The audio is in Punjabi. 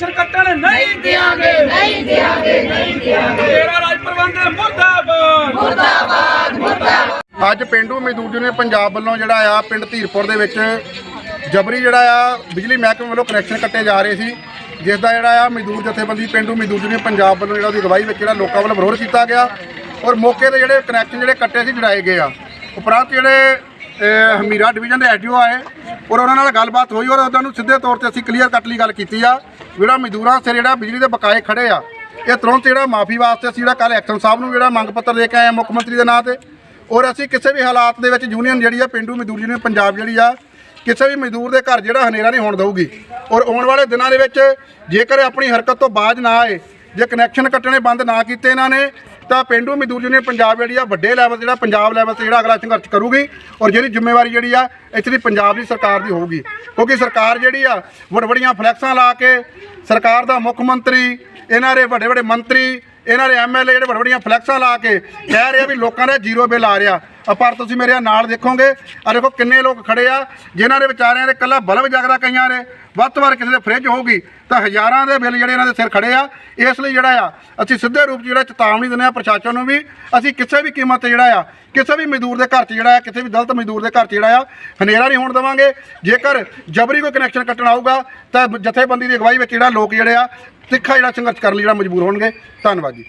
ਕਨੈਕਸ਼ਨ ਕੱਟਣ ਨਹੀਂ ਦਿਆਂਗੇ। ਨਹੀਂ ਦਿਆਂਗੇ ਨਹੀਂ ਦਿਆਂਗੇ। ਤੇਰਾ ਰਾਜ ਪ੍ਰਬੰਧਨ ਮੁਰਦਾਬਾਦ। ਮੁਰਦਾਬਾਦ ਮੁਰਦਾਬਾਦ। ਅੱਜ ਪਿੰਡੂ ਮਜ਼ਦੂਰ ਯੂਨੀਅਨ ਪੰਜਾਬ ਵੱਲੋਂ ਜਿਹੜਾ ਆ ਪਿੰਡ ਧੀਰਪੁਰ ਦੇ ਵਿੱਚ ਜਬਰੀ ਜਿਹੜਾ ਆ ਬਿਜਲੀ ਮਹਿਕਮੇ ਵੱਲੋਂ ਕਨੈਕਸ਼ਨ ਕੱਟੇ ਜਾ ਰਹੇ ਸੀ ਜਿਸ ਦਾ ਜਿਹੜਾ ਆ ਮਜ਼ਦੂਰ ਜਥੇਬੰਦੀ ਪਿੰਡੂ ਮਜ਼ਦੂਰ ਯੂਨੀਅਨ ਪੰਜਾਬ ਵੱਲੋਂ ਜਿਹੜਾ ਉਹਦੀ ਅਗਵਾਈ ਵਿੱਚ ਜਿਹੜਾ ਲੋਕਾਂ ਵੱਲੋਂ ਵਿਰੋਧ ਕੀਤਾ ਗਿਆ ਔਰ ਮੌਕੇ ਤੇ ਜਿਹੜੇ ਕਨੈਕਸ਼ਨ ਜਿਹੜੇ ਕੱਟੇ ਸੀ ਜੜਾਏ ਗਏ ਆ। ਉਪਰੰਤ ਜਿਹੜੇ ਹਮੀਰਾ ਡਿਵੀਜ਼ਨ ਦੇ ਐਡੀਓ ਆਏ ਔਰ ਉਹਨਾਂ ਨਾਲ ਗੱਲਬਾਤ ਹੋਈ ਔਰ ਉਹਨਾਂ ਨੂੰ ਸਿੱਧੇ ਤੌਰ ਤੇ ਅਸੀਂ ਕਲੀਅਰ ਕੱਟ ਲਈ ਗੱਲ ਕੀਤੀ ਆ। ਜਿਹੜਾ ਮਜ਼ਦੂਰਾਂ ਸਿਰ ਜਿਹੜਾ ਬਿਜਲੀ ਦੇ ਬਕਾਏ ਖੜੇ ਆ, ਇਹ ਤੁਰੰਤ ਜਿਹੜਾ ਮਾਫੀ ਵਾਸਤੇ ਅਸੀਂ ਜਿਹੜਾ ਕੱਲ ਐਕਸ਼ਨ ਸਾਹਿਬ ਨੂੰ ਜਿਹੜਾ ਮੰਗ ਪੱਤਰ ਦੇ ਕੇ ਆਏ ਆ ਮੁੱਖ ਮੰਤਰੀ ਦੇ ਨਾਂ ਤੇ। ਔਰ ਅਸੀਂ ਕਿਸੇ ਵੀ ਹਾਲਾਤ ਦੇ ਵਿੱਚ ਯੂਨੀਅਨ ਜਿਹੜੀ ਆ, ਪਿੰਡੂ ਮਜ਼ਦੂਰ ਯੂਨੀਅਨ ਪੰਜਾਬ ਜਿਹੜੀ ਆ, ਕਿਸੇ ਵੀ ਮਜ਼ਦੂਰ ਦੇ ਘਰ ਜਿਹੜਾ ਹਨੇਰਾ ਨਹੀਂ ਹੋਣ ਦਊਗੀ। ਔਰ ਆਉਣ ਵਾਲੇ ਦਿਨਾਂ ਦੇ ਵਿੱਚ ਜੇਕਰ ਆਪਣੀ ਹਰਕਤ ਤੋਂ ਬਾਜ ਨਾ ਆਏ, ਜੇ ਕਨੈਕਸ਼ਨ ਕੱਟਣੇ ਬੰਦ ਨਾ ਕੀਤੇ ਇਹਨਾਂ ਨੇ ਤਾਂ ਪਿੰਡੂ ਮਜ਼ਦੂਰ ਯੂਨੀਅਨ ਪੰਜਾਬ ਜਿਹੜੀ ਆ, ਵੱਡੇ ਲੈਵਲ ਤੇ ਜਿਹੜਾ, ਪੰਜਾਬ ਲੈਵਲ ਤੇ ਜਿਹੜਾ ਅਗਲਾ ਸੰਘਰਸ਼ ਕਰੂਗੀ ਔਰ ਜਿਹੜੀ ਜ਼ਿੰਮੇਵਾਰੀ ਜਿਹੜੀ ਆ, ਇੱਥੇ ਦੀ ਪੰਜਾਬ ਦੀ ਸਰਕਾਰ ਦੀ ਹੋਊਗੀ। ਕਿਉਂਕਿ ਸਰਕਾਰ ਜਿਹੜੀ ਆ, ਵੱਡ ਵੱਡੀਆਂ ਫਲੈਕਸਾਂ ਲਾ ਕੇ ਸਰਕਾਰ ਦਾ ਮੁੱਖ ਮੰਤਰੀ, ਇਹਨਾਂ ਦੇ ਵੱਡੇ ਵੱਡੇ ਮੰਤਰੀ, ਇਹਨਾਂ ਦੇ ਐਮਐਲਏ ਜਿਹੜੇ ਵੱਡ ਵੱਡੀਆਂ ਫਲੈਕਸਾਂ ਲਾ ਕੇ ਕਹਿ ਰਹੇ ਆ ਵੀ ਲੋਕਾਂ ਦਾ ਜ਼ੀਰੋ ਬਿੱਲ ਆ ਰਿਹਾ। ਪਰ ਤੁਸੀਂ ਮੇਰੇ ਨਾਲ ਦੇਖੋਗੇ ਆ ਦੇਖੋ ਕਿੰਨੇ ਲੋਕ ਖੜੇ ਆ, ਜਿਨ੍ਹਾਂ ਦੇ ਵਿਚਾਰਿਆਂ ਦੇ ਕੱਲਾ ਬਲਬ ਜਗਦਾ ਕਈਆਂ ਦੇ, ਵੱਧ ਤੋਂ ਵੱਧ ਕਿਸੇ ਦੇ ਫ੍ਰਿਜ ਹੋਊਗੀ, ਤਾਂ ਹਜ਼ਾਰਾਂ ਦੇ ਬਿੱਲ ਜਿਹੜੇ ਇਹਨਾਂ ਦੇ ਸਿਰ ਖੜੇ ਆ, ਇਸ ਲਈ ਜਿਹੜਾ ਆ, ਅਸੀਂ ਸਿੱਧੇ ਰੂਪ 'ਚ ਜਿਹੜਾ ਚੇਤਾਵਨੀ ਦਿੰਦੇ ਆ ਪ੍ਰਸ਼ਾਸਨ ਨੂੰ ਵੀ, ਅਸੀਂ ਕਿਸੇ ਵੀ ਕੀਮਤ ਤੇ ਜਿਹੜਾ ਆ, ਕਿਸੇ ਵੀ ਮਜ਼ਦੂਰ ਦੇ ਘਰ 'ਚ ਜਿਹੜਾ ਆ, ਕਿਸੇ ਵੀ ਦਲਤ ਮਜ਼ਦੂਰ ਦੇ ਘਰ 'ਚ ਜਿਹੜਾ ਆ, ਹਨੇਰਾ ਨਹੀਂ ਹੋਣ ਦੇਵਾਂਗੇ। ਜੇਕਰ ਜਬਰੀ ਕੋਈ ਕਨੈਕਸ਼ਨ ਕੱਟਣਾ ਆਊਗਾ, ਤਾਂ ਜਥੇਬੰਦੀ ਦੀ ਅਗਵਾਈ ਵਿੱਚ ਜਿਹੜਾ ਲੋਕ ਜਿਹੜੇ ਆ, ਤਿੱਖਾ ਜਿਹੜਾ ਸੰਘਰਸ਼ ਕਰਨ ਲਈ ਜਿਹੜਾ ਮਜਬੂਰ ਹੋਣਗੇ। ਧੰਨਵਾਦ ਜੀ।